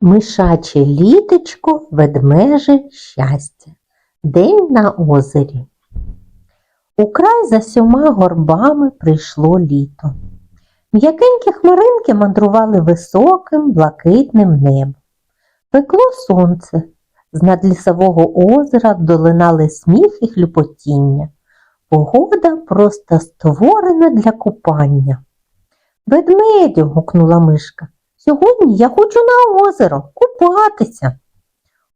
Мишаче літочко, ведмеже щастя. День на озері. Украй за сьома горбами прийшло літо. М'якенькі хмаринки мандрували високим, блакитним небом. Пекло сонце, з над лісового озера долинали сміх і хлюпотіння. Погода просто створена для купання. Ведмедю, гукнула мишка. Сьогодні я хочу на озеро купатися.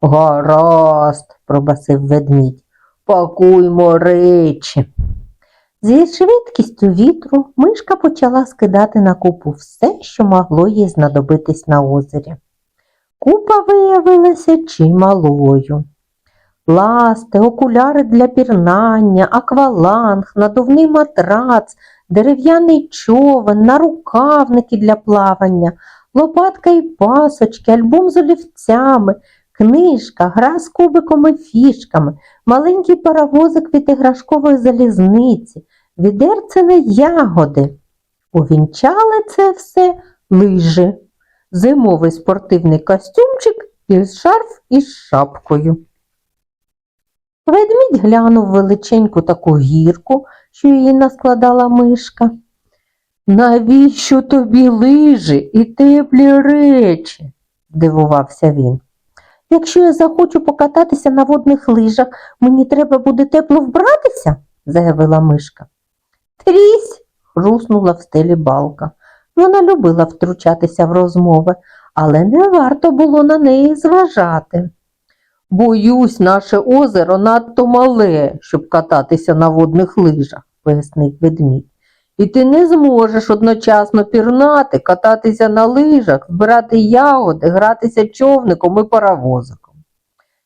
Гаразд, пробасив ведмідь, пакуймо речі. Зі швидкістю вітру мишка почала скидати на купу все, що могло їй знадобитись на озері. Купа виявилася чималою. Ласти, окуляри для пірнання, акваланг, надувний матрац, дерев'яний човен, нарукавники для плавання, лопатка і пасочки, альбом з олівцями, книжка, гра з кубиком і фішками, маленький паровозик від іграшкової залізниці, відерце ягоди. Увінчали це все лижи, зимовий спортивний костюмчик і шарф із шапкою. Ведмідь глянув величеньку таку гірку, що її наскладала мишка. Навіщо тобі лижі і теплі речі? здивувався він. Якщо я захочу покататися на водних лижах, мені треба буде тепло вбратися, заявила мишка. Трісь, хруснула в стелі балка. Вона любила втручатися в розмови, але не варто було на неї зважати. Боюсь, наше озеро надто мале, щоб кататися на водних лижах, пояснив ведмідь. І ти не зможеш одночасно пірнати, кататися на лижах, збирати ягоди, гратися човником і паровозиком.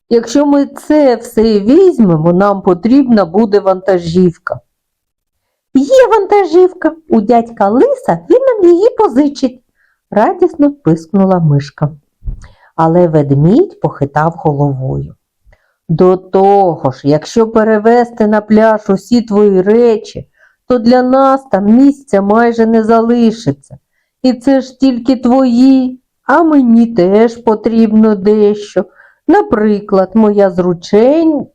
Якщо ми це все візьмемо, нам потрібна буде вантажівка. Є вантажівка, у дядька Лиса він нам її позичить, радісно пискнула мишка. Але ведмідь похитав головою. До того ж, якщо перевезти на пляж усі твої речі, то для нас там місця майже не залишиться. І це ж тільки твої, а мені теж потрібно дещо. Наприклад, моя зручень...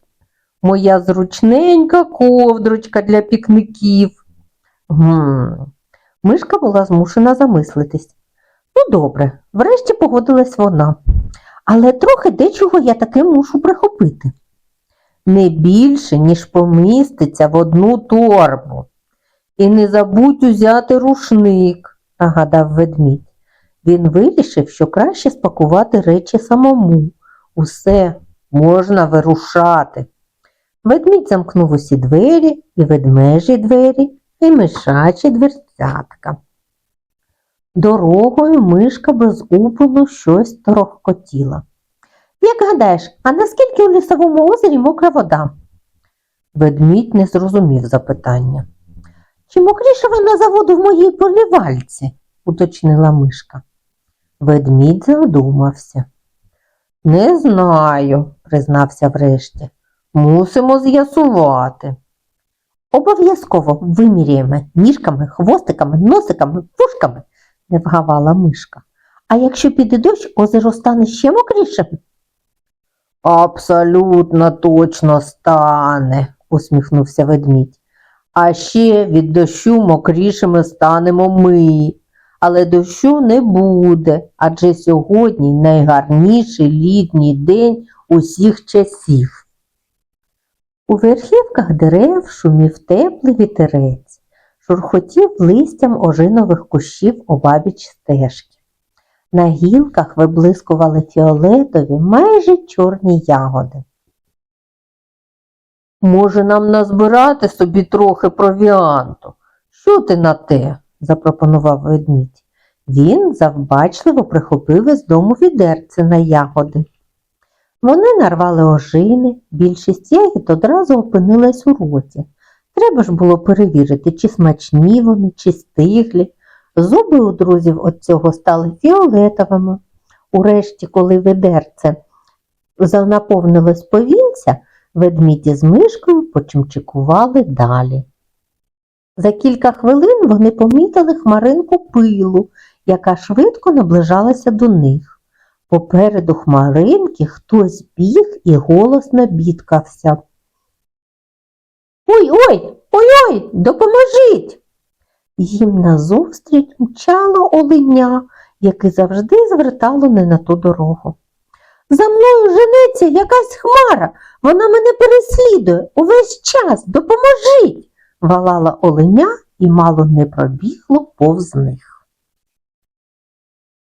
моя зручненька ковдрочка для пікників. Гм. Мишка була змушена замислитись. Ну, добре, врешті погодилась вона. Але трохи дечого я таки мушу прихопити. Не більше, ніж поміститься в одну торбу. І не забудь узяти рушник, нагадав ведмідь. Він вирішив, що краще спакувати речі самому. Усе можна вирушати. Ведмідь замкнув усі двері, і ведмежі двері, і мишачі дверцятка. Дорогою мишка без упину щось торохкотіла. Як гадаєш, а наскільки у лісовому озері мокра вода? Ведмідь не зрозумів запитання. Чи мокріше вона за воду в моїй полівальці? уточнила мишка. Ведмідь задумався. Не знаю, признався врешті. Мусимо з'ясувати. Обов'язково виміряємо ніжками, хвостиками, носиками, вушками, не вгавала мишка. А якщо піде дощ, озеро стане ще мокрішим? Абсолютно точно стане, усміхнувся ведмідь. А ще від дощу мокрішими станемо ми. Але дощу не буде, адже сьогодні найгарніший літній день усіх часів. У верхівках дерев шумів теплий вітерець, шурхотів листям ожинових кущів обабіч стежки. На гілках виблискували фіолетові, майже чорні ягоди. Може, нам назбирати собі трохи провіанту? Що ти на те? запропонував ведмідь. Він завбачливо прихопив із дому відерце на ягоди. Вони нарвали ожини, більшість ягід одразу опинилась у роті. Треба ж було перевірити, чи смачні вони, чи стиглі. Зуби у друзів від цього стали фіолетовими. Урешті, коли ведерце наповнилось повінця, ведміді з мишкою почимчикували далі. За кілька хвилин вони помітили хмаринку пилу, яка швидко наближалася до них. Попереду хмаринки хтось біг і голосно бідкався. Ой ой, ой ой, допоможіть. Їм назустріч мчало оленя, яке завжди звертало не на ту дорогу. За мною женеться якась хмара, вона мене переслідує увесь час, допоможіть, валала оленя і мало не пробігло повз них.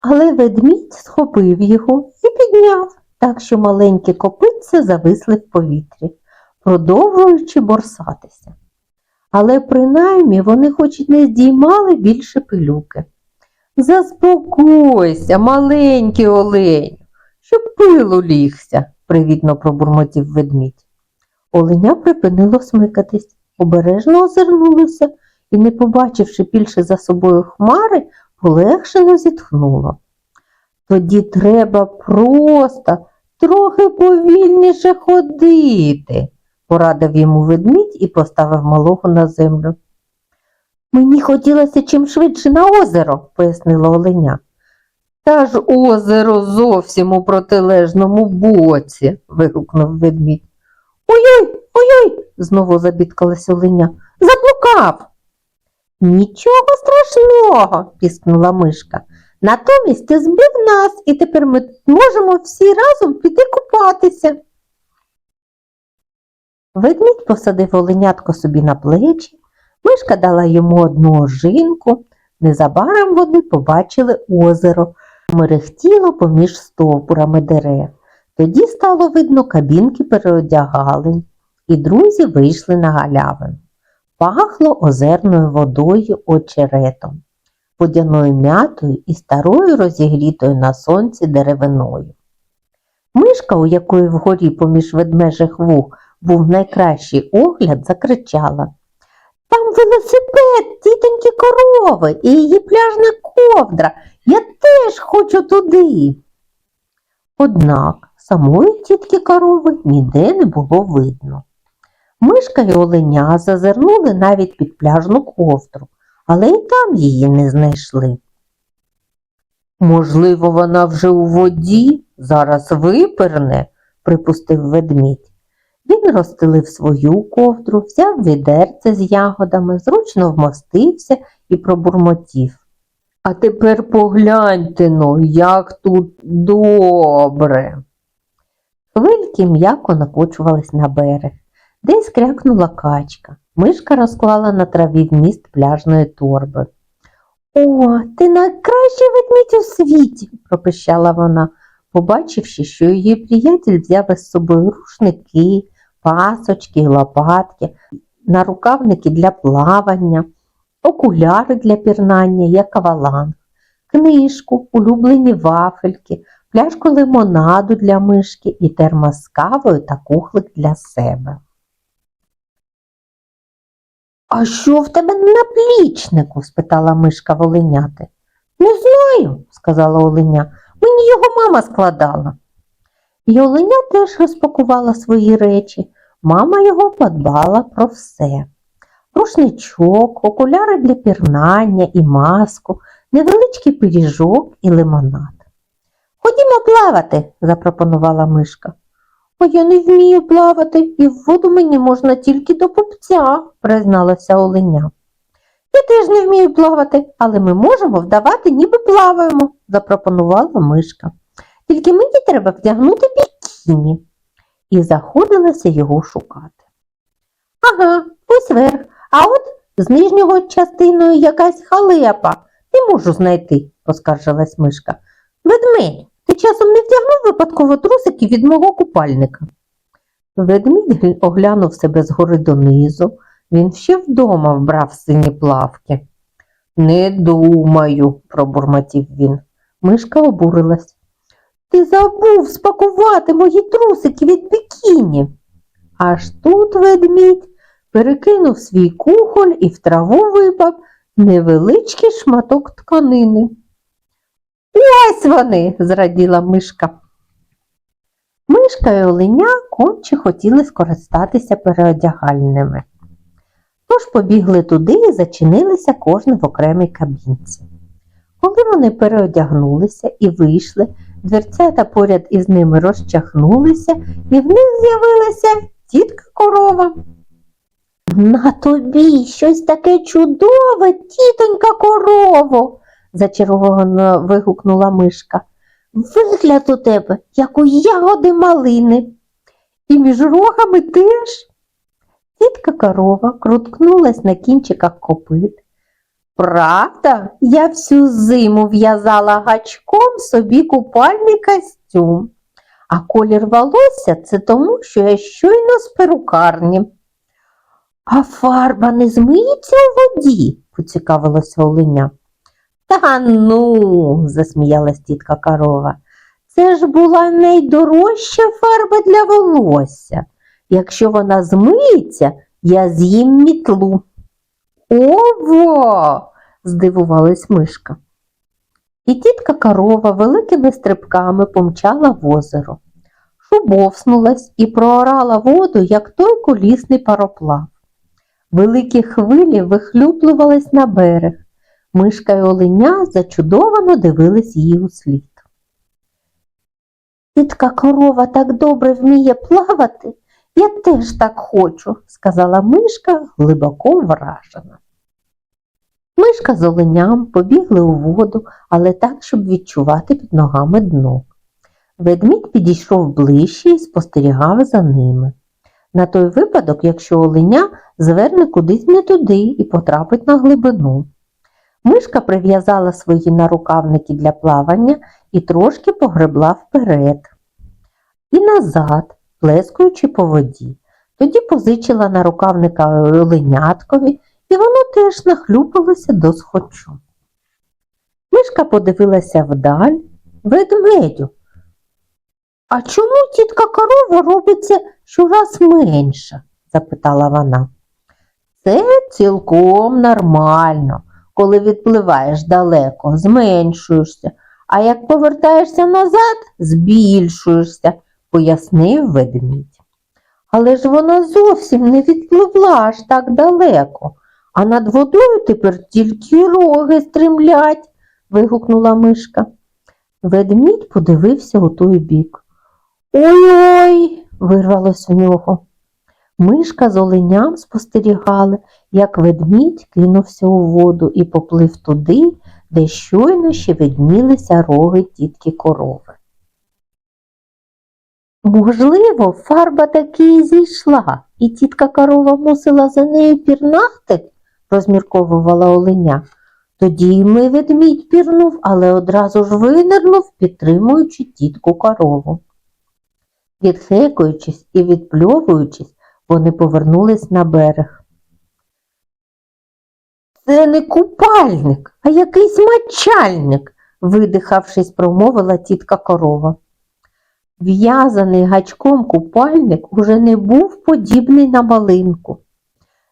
Але ведмідь схопив його і підняв, так що маленькі копитця зависли в повітрі, продовжуючи борсатися. Але принаймні вони хоч і не здіймали більше пилюки. Заспокойся, маленький оленю, щоб пилу лігся, привітно пробурмотів ведмідь. Оленя припинило смикатись, обережно озирнулося і, не побачивши більше за собою хмари, полегшено зітхнуло. Тоді треба просто трохи повільніше ходити, порадив йому ведмідь і поставив малого на землю. Мені хотілося чим швидше на озеро, пояснила оленя. Та ж озеро зовсім у протилежному боці, вигукнув ведмідь. Ой-ой, ой-ой, знову забідкалась оленя. Заблукав. Нічого страшного, піскнула мишка. Натомість ти збив нас, і тепер ми можемо всі разом піти купатися. Ведмідь посадив оленятко собі на плечі, мишка дала йому одну ожинку. Незабаром вони побачили озеро, мерехтіло поміж стовбурами дерев. Тоді стало видно кабінки переодягалень, і друзі вийшли на галявину. Пахло озерною водою очеретом, водяною м'ятою і старою розігрітою на сонці деревиною. Мишка, у якої вгорі поміж ведмежих вух був найкращий огляд, закричала Там велосипед, тітоньки корови і її пляжна ковдра. Я теж хочу туди. Однак самої тітки корови ніде не було видно. Мишка й оленя зазирнули навіть під пляжну ковдру, але й там її не знайшли. Можливо, вона вже у воді зараз виперне, припустив ведмідь. Він розстелив свою ковдру, взяв відерце з ягодами, зручно вмостився і пробурмотів. А тепер погляньте но, як тут добре. Хвильки м'яко накочувались на берег. Десь крякнула качка. Мишка розклала на траві вміст пляжної торби. О, ти найкращий ведмідь у світі, пропищала вона, побачивши, що її приятель взяв із собою рушники, пасочки, лопатки, нарукавники для плавання, окуляри для пірнання, як акваланг, книжку, улюблені вафельки, пляшку лимонаду для мишки і термос кавою та кухлик для себе. А що в тебе на плічнику? спитала мишка оленяти. Не знаю, сказала оленя. Мені його мама складала. І оленя теж розпакувала свої речі. Мама його подбала про все. Рушничок, окуляри для пірнання і маску, невеличкий пиріжок і лимонад. Ходімо плавати, запропонувала мишка. А я не вмію плавати, і в воду мені можна тільки до пупця, призналася оленя. Я теж не вмію плавати, але ми можемо вдавати, ніби плаваємо, запропонувала мишка. Тільки мені треба вдягнути бікіні. І заходилася його шукати. Ага, ось верх, а от з нижнього частиною якась халепа. Не можу знайти, поскаржилась мишка. Ведмедь, ти часом не вдягнув випадково трусики від мого купальника. Ведмідь оглянув себе згори донизу. Він ще вдома вбрав сині плавки. Не думаю, пробурмотів він. Мишка обурилась. Ти забув спакувати мої трусики від бікіні. Аж тут ведмідь перекинув свій кухоль і в траву випав невеличкий шматок тканини. Ось вони, зраділа мишка. Мишка і оленя конче хотіли скористатися переодягальними. Тож побігли туди і зачинилися кожне в окремій кабінці. Коли вони переодягнулися і вийшли, Дверцята поряд із ними розчахнулися, і в них з'явилася тітка корова. На тобі щось таке чудове, тітонька корово, зачаровано вигукнула мишка. Вигляд у тебе, як у ягоди малини. І між рогами теж. Тітка корова круткнулась на кінчиках копит. Правда, я всю зиму в'язала гачком собі купальний костюм, а колір волосся це тому, що я щойно з перукарні. А фарба не змиється у воді, поцікавилося оленя. Та ну, засміялась тітка корова. Це ж була найдорожча фарба для волосся. Якщо вона змиється, я з'їм мітлу. Ова! здивувалась мишка. І тітка корова великими стрибками помчала в озеро. Шубовснулась і проорала воду, як той колісний пароплав. Великі хвилі вихлюплювались на берег. Мишка й оленя зачудовано дивились їй у слід. Тітка корова так добре вміє плавати, я теж так хочу, сказала мишка, глибоко вражена. Мишка з оленям побігли у воду, але так, щоб відчувати під ногами дно. Ведмідь підійшов ближче і спостерігав за ними. На той випадок, якщо оленя зверне кудись не туди і потрапить на глибину. Мишка прив'язала свої нарукавники для плавання і трошки погребла вперед і назад, плескаючи по воді. Тоді позичила нарукавника оленяткові, і воно теж нахлюпалося до схочу. Мишка подивилася вдаль ведмедю. А чому тітка корова робиться щораз менша? запитала вона. Це цілком нормально. Коли відпливаєш далеко, зменшуєшся, а як повертаєшся назад, збільшуєшся, пояснив ведмідь. Але ж вона зовсім не відпливла аж так далеко, а над водою тепер тільки роги стремлять, вигукнула мишка. Ведмідь подивився у той бік. Ой-ой, вирвалось в нього. Мишка з оленям спостерігали, як ведмідь кинувся у воду і поплив туди, де щойно ще виднілися роги тітки корови. Можливо, фарба таки і зійшла, і тітка корова мусила за нею пірнати, розмірковувала оленя. Тоді й ми ведмідь пірнув, але одразу ж винирнув, підтримуючи тітку корову. Відхекуючись і відпльовуючись, вони повернулись на берег. Це не купальник, а якийсь мочальник, видихавшись, промовила тітка корова. В'язаний гачком купальник уже не був подібний на малинку.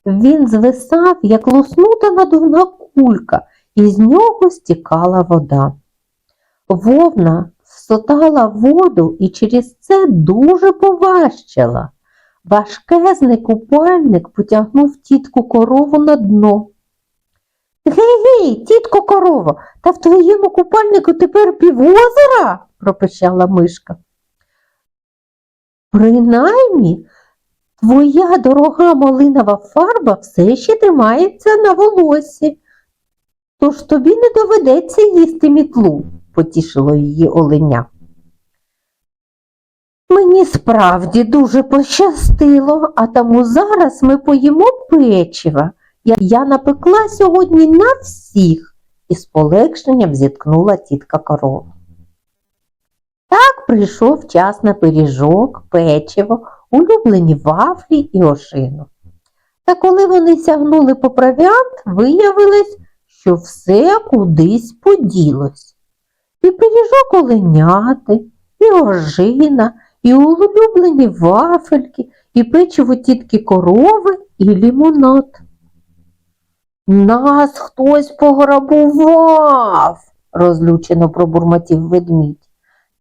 Він звисав, як лоснута надувна кулька, і з нього стікала вода. Вовна всотала воду і через це дуже поважчала. Важкезний купальник потягнув тітку корову на дно. Гей-гей, тітко корова, та в твоєму купальнику тепер півозера, пропищала мишка. Принаймні, твоя дорога малинова фарба все ще тримається на волосі, тож тобі не доведеться їсти мітлу, потішило її оленя. Мені справді дуже пощастило, а тому зараз ми поїмо печива. Я, напекла сьогодні на всіх, із полегшенням зіткнула тітка корова. Так прийшов час на пиріжок, печиво, улюблені вафлі і ошину. Та коли вони сягнули по провіант, виявилось, що все кудись поділось. І пиріжок оленяти, і ожина, і улюблені вафельки, і печиво тітки корови, і лімонад. Нас хтось пограбував, розлючено пробурмотів ведмідь.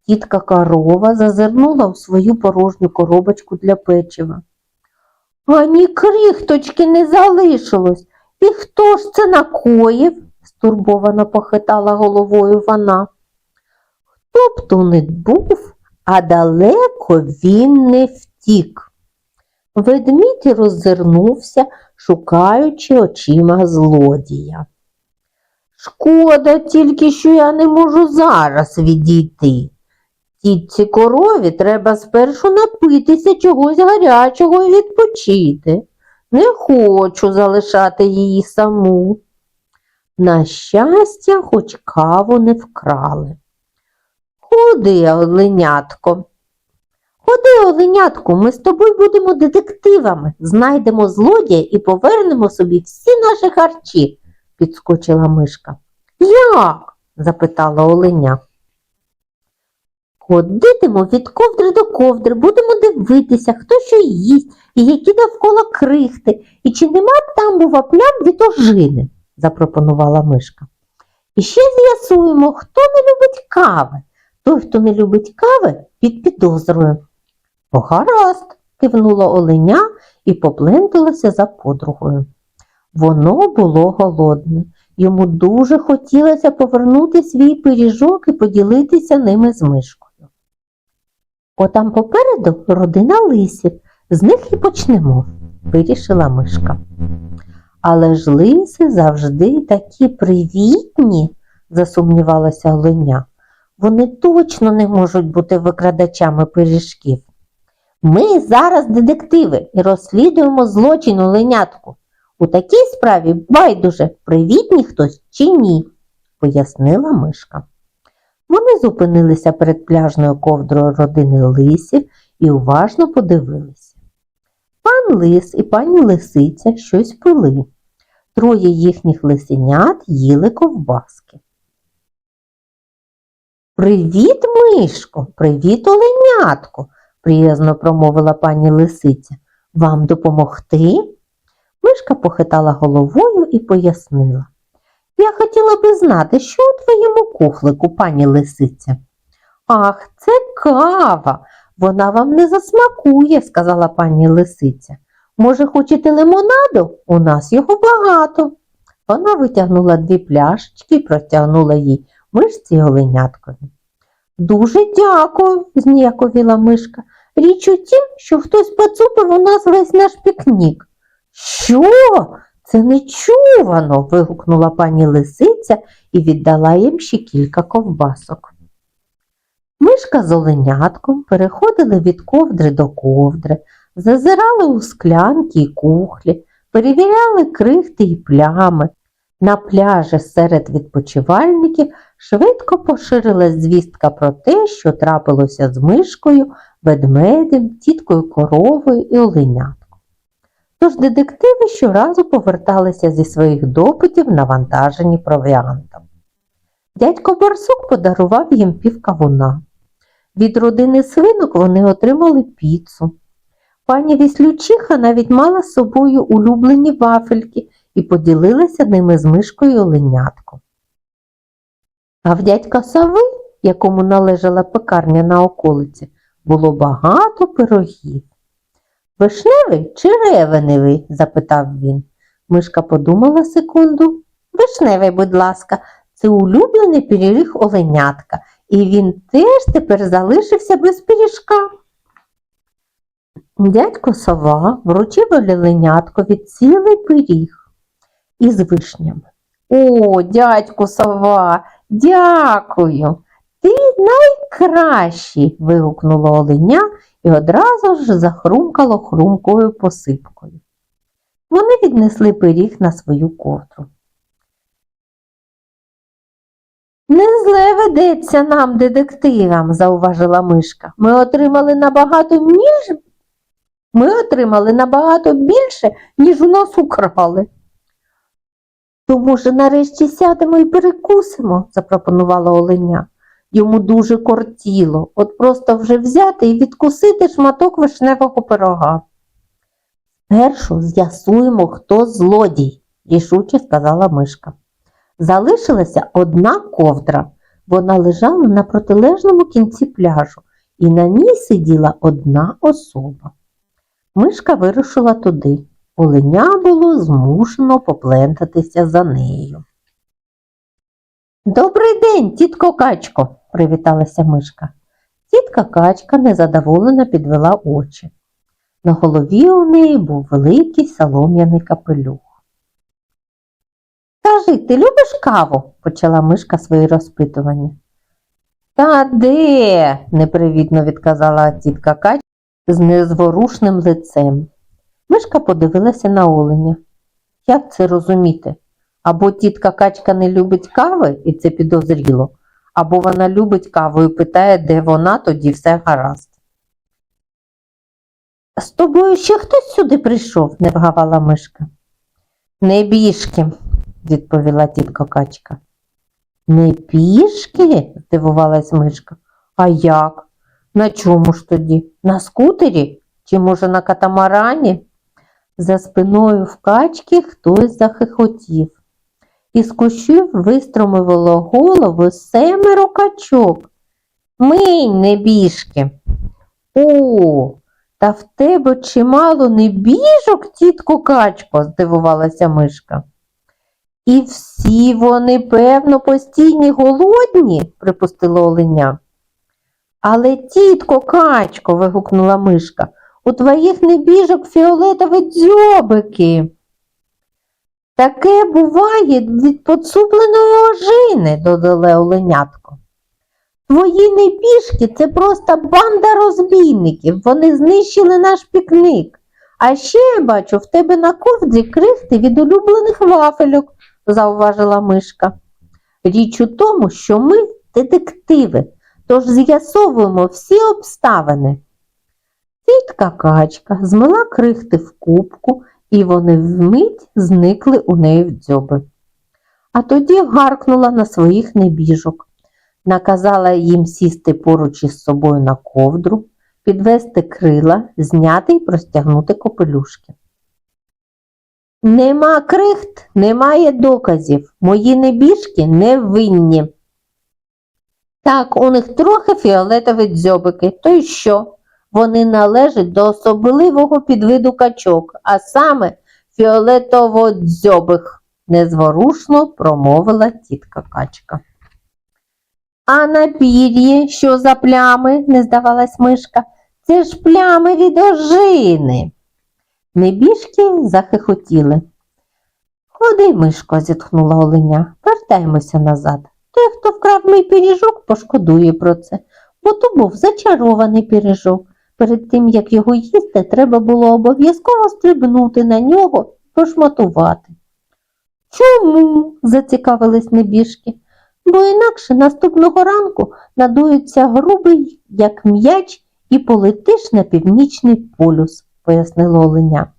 Тітка корова зазирнула в свою порожню коробочку для печива. Ані крихточки не залишилось. І хто ж це накоїв? стурбовано похитала головою вона. Хто б то не був, а далеко він не втік. Ведмідь роззирнувся, шукаючи очима злодія. Шкода тільки, що я не можу зараз відійти. Тітці корові треба спершу напитися чогось гарячого і відпочити. Не хочу залишати її саму. На щастя, хоч каву не вкрали. Ходи, оленятко. Ходи, оленятко, ми з тобою будемо детективами, знайдемо злодія і повернемо собі всі наші харчі, підскочила мишка. Як? запитала оленя. Ходитимо від ковдри до ковдри, будемо дивитися, хто що їсть, і які довкола крихти, і чи нема там бува плям від ожини, запропонувала мишка. І ще з'ясуємо, хто не любить кави. Той, хто не любить кави, під підозрою. Гаразд, кивнула оленя і попленталася за подругою. Воно було голодне. Йому дуже хотілося повернути свій пиріжок і поділитися ними з мишкою. Отам попереду родина лисів, з них і почнемо, вирішила мишка. Але ж лиси завжди такі привітні, засумнівалася оленя. Вони точно не можуть бути викрадачами пиріжків. Ми зараз детективи і розслідуємо злочин оленятку. У такій справі байдуже, привітні хтось чи ні, пояснила мишка. Вони зупинилися перед пляжною ковдрою родини лисів і уважно подивилися. Пан лис і пані лисиця щось пили. Троє їхніх лисенят їли ковбаски. Привіт, мишко, привіт, оленятко, приязно промовила пані лисиця. Вам допомогти? Мишка похитала головою і пояснила. Я хотіла би знати, що у твоєму кухлику, пані лисиця. Ах, це кава. Вона вам не засмакує, сказала пані лисиця. Може, хочете лимонаду? У нас його багато. Вона витягнула дві пляшечки і протягнула їй мишці оленяткові. Дуже дякую, зніяковіла мишка. Річ у тім, що хтось поцупив у нас весь наш пікнік. Що? Це нечувано. вигукнула пані лисиця і віддала їм ще кілька ковбасок. Мишка з оленятком переходили від ковдри до ковдри, зазирали у склянки і кухлі, перевіряли крихти і плями. На пляжі серед відпочивальників швидко поширилась звістка про те, що трапилося з мишкою, ведмедем, тіткою коровою і оленятком. Тож детективи щоразу поверталися зі своїх допитів навантажені провіантом. Дядько Барсук подарував їм пів кавуна. Від родини свинок вони отримали піцу. Пані Віслючиха навіть мала з собою улюблені вафельки і поділилася ними з мишкою оленятком. А в дядька Сави, якому належала пекарня на околиці, було багато пирогів. Вишневий чи ревеневий? запитав він. Мишка подумала секунду. Вишневий, будь ласка, це улюблений пиріг оленятка, і він теж тепер залишився без пиріжка. Дядько сова вручив оленяткові цілий пиріг із вишнями. О, дядьку сова, дякую. Ти найкращий. вигукнуло оленя і одразу ж захрумкало хрумкою посипкою. Вони віднесли пиріг на свою ковдру. Не зле ведеться нам, детективам, зауважила мишка. Ми отримали набагато більше, ми отримали набагато більше, ніж у нас украли. То, може, нарешті сядемо і перекусимо, запропонувала оленя. Йому дуже кортіло, от просто вже взяти і відкусити шматок вишневого пирога. Першу з'ясуємо, хто злодій, рішуче сказала мишка. Залишилася одна ковдра. Вона лежала на протилежному кінці пляжу, і на ній сиділа одна особа. Мишка вирушила туди. Оленя було змушено поплентатися за нею. Добрий день, тітко Качко, привіталася мишка. Тітка Качка незадоволено підвела очі. На голові у неї був великий солом'яний капелюх. Кажи, ти любиш каву? почала мишка свої розпитування. Та де? непривітно відказала тітка Качка з незворушним лицем. Мишка подивилася на оленя. Як це розуміти? Або тітка Качка не любить кави, і це підозріло, або вона любить каву і питає, де вона, тоді все гаразд. З тобою ще хтось сюди прийшов, не вгавала мишка. Не пішки, відповіла тітка Качка. Не пішки? здивувалась мишка. А як? На чому ж тоді? На скутері? Чи може на катамарані? За спиною в качки хтось захихотів. Із кущів вистромивало голову семеро качок. Минь, небіжки. О, та в тебе чимало небіжок, тітко качко, здивувалася мишка. І всі вони, певно, постійні голодні, припустило оленя. Але, тітко качко, вигукнула мишка, у твоїх небіжок фіолетові дзьобики. Таке буває від поцупленої ожини, додала оленятко. Твої небіжки це просто банда розбійників. Вони знищили наш пікник. А ще я бачу, в тебе на ковдрі крихти від улюблених вафельок, зауважила мишка. Річ у тому, що ми детективи, тож з'ясовуємо всі обставини. Тітка качка змила крихти в кубку, і вони вмить зникли у неї в дзьоби. А тоді гаркнула на своїх небіжок, наказала їм сісти поруч із собою на ковдру, підвести крила, зняти і простягнути копелюшки. Нема крихт, немає доказів. Мої небіжки не винні. Так, у них трохи фіолетові дзьобики, то й що? Вони належать до особливого підвиду качок, а саме фіолетово-дзьобих, незворушно промовила тітка качка. А на пір'ї що за плями? не здавалась мишка. Це ж плями від ожини. Небіжки захихотіли. Ходи, мишко, зітхнула оленя, вертаймося назад. Той, хто вкрав мій пиріжок, пошкодує про це, бо то був зачарований пиріжок. Перед тим, як його їсти, треба було обов'язково стрибнути на нього і пошматувати. Чому? зацікавились небіжки, бо інакше наступного ранку надується грубий, як м'яч, і полетиш на північний полюс, пояснило оленя.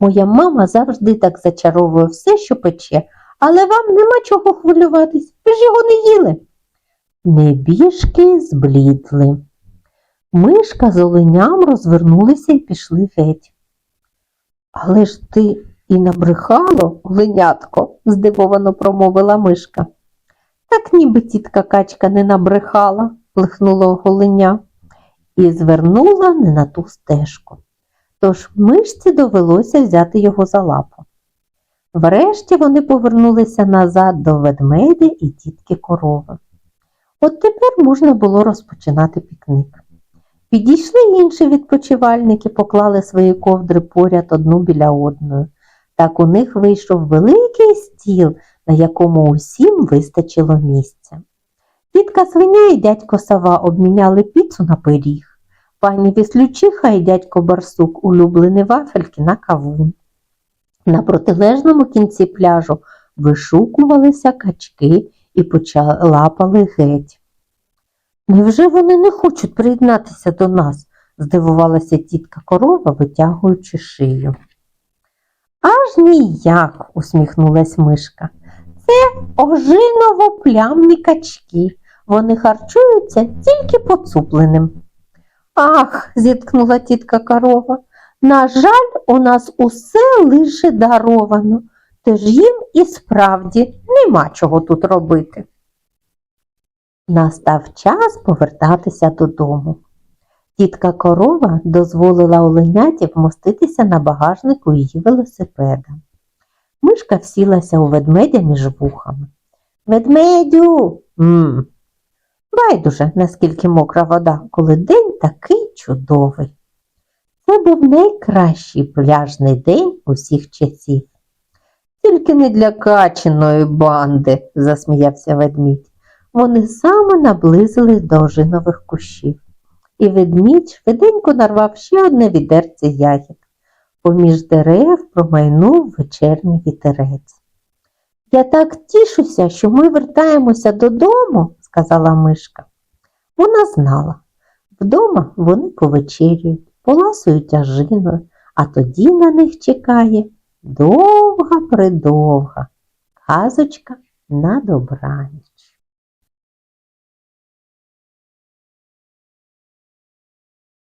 Моя мама завжди так зачаровує все, що пече, але вам нема чого хвилюватись, ви ж його не їли. Небіжки зблідли. Мишка з оленям розвернулися і пішли геть. Але ж ти і набрехало, оленятко, здивовано промовила мишка. Так ніби тітка качка не набрехала, лихнуло оленя і звернула не на ту стежку. Тож мишці довелося взяти його за лапу. Врешті вони повернулися назад до ведмедя і тітки корови. От тепер можна було розпочинати пікник. Підійшли інші відпочивальники, поклали свої ковдри поряд одну біля одної. Так у них вийшов великий стіл, на якому усім вистачило місця. Тітка свиня і дядько сова обміняли піцу на пиріг. Пані Віслючиха і дядько Барсук улюблені вафельки на кавун. На протилежному кінці пляжу вишукувалися качки і почалапали геть. Невже вони не хочуть приєднатися до нас? здивувалася тітка корова, витягуючи шию. Аж ніяк, усміхнулась мишка. Це ожиново-плямні качки. Вони харчуються тільки поцупленим. Ах, зіткнула тітка корова. На жаль, у нас усе лише даровано, тож їм і справді нема чого тут робити. Настав час повертатися додому. Тітка корова дозволила оленяті вмоститися на багажнику її велосипеда. Мишка всілася у ведмедя між вухами. Ведмедю. м Байдуже, наскільки мокра вода, коли день такий чудовий. Це був найкращий пляжний день усіх часів. Тільки не для каченої банди, засміявся ведмідь. Вони саме наблизились до ожинових кущів, і ведмідь швиденько нарвав ще одне відерце ягід. Поміж дерев промайнув вечірній вітерець. Я так тішуся, що ми вертаємося додому, сказала мишка. Вона знала. Вдома вони повечерюють, поласують ажиною, а тоді на них чекає довга придовга казочка на добраніч.